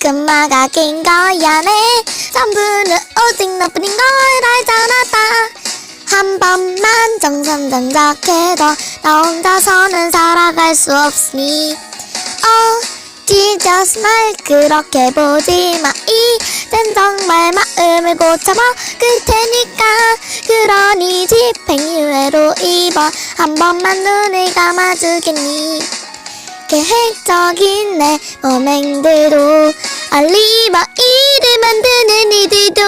금마가 낀 거야 내 전부는 오직 너뿐인 걸 알잖아 다한 번만 정상 장작해도 나 혼자서는 살아갈 수 없으니. 어 Jesus 날 그렇게 보지 마. 이젠 정말 마음을 고쳐먹을 테니까. 그러니 집행유예로 입어. 한 번만 눈을 감아주겠니? 계획적인 내 범행대로 알리바 이를 만드는 이들도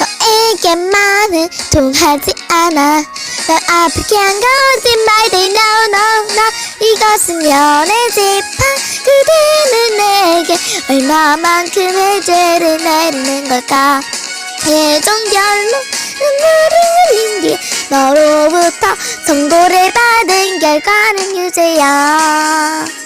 너에게만은 통하지 않아. 널 아프게 한 거짓말들 no no no. 이것은 연애 재판. 그대는 내게 얼마만큼의 죄를 내리는 걸까? 최종별로 눈물을 흘린 뒤 너로부터 선고를 받은 결과는 유죄야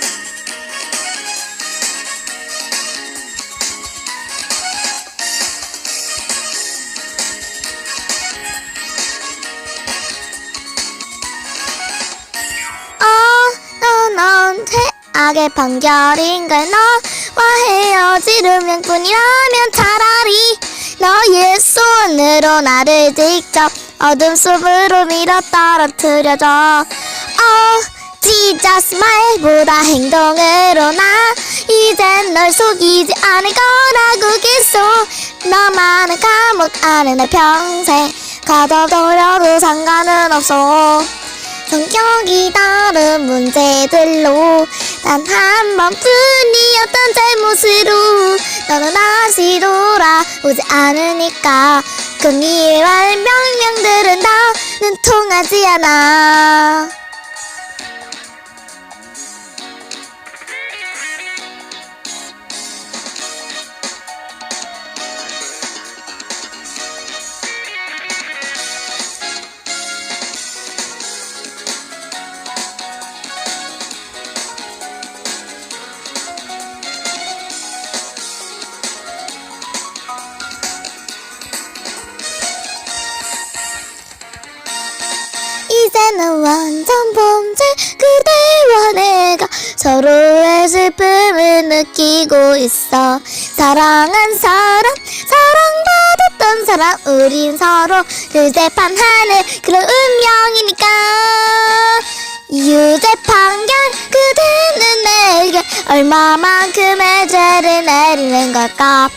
최악의 판결인 걸 너와 헤어지려면 뿐이라면 차라리 너의 손으로 나를 직접 어둠 속으로 밀어 떨어뜨려줘. 어, Jesus 말보다 행동으로 나 이젠 널 속이지 않을 거라고 계속 너만은 감옥 안에 내 평생 가둬둬려도 상관은 없어. 성격이 다른 문제들로 단한 번뿐이었던 잘못으로 너는 다시 돌아오지 않으니까 금이의 말명령들은 다는 통하지 않아 이제는 완전 범죄. 그대와 내가 서로의 슬픔을 느끼고 있어. 사랑한 사람 사랑받았던 사람. 우린 서로를 재판하는 그런 운명이니까. 유죄 판결 그대는 내게 얼마만큼의 죄를 내리는 걸까?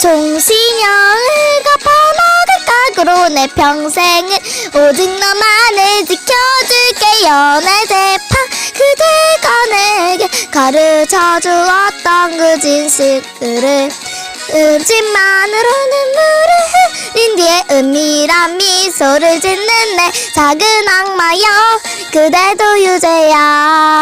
종신형을 갚아먹을 각오로 내 평생은 오직 너만을 지켜줄게 연애 재판 그대가 내게 가르쳐 주었던 그 진실들을 음식만으로 눈물을 흘린 뒤에 은밀한 미소를 짓는 내 작은 악마여 그대도 유죄야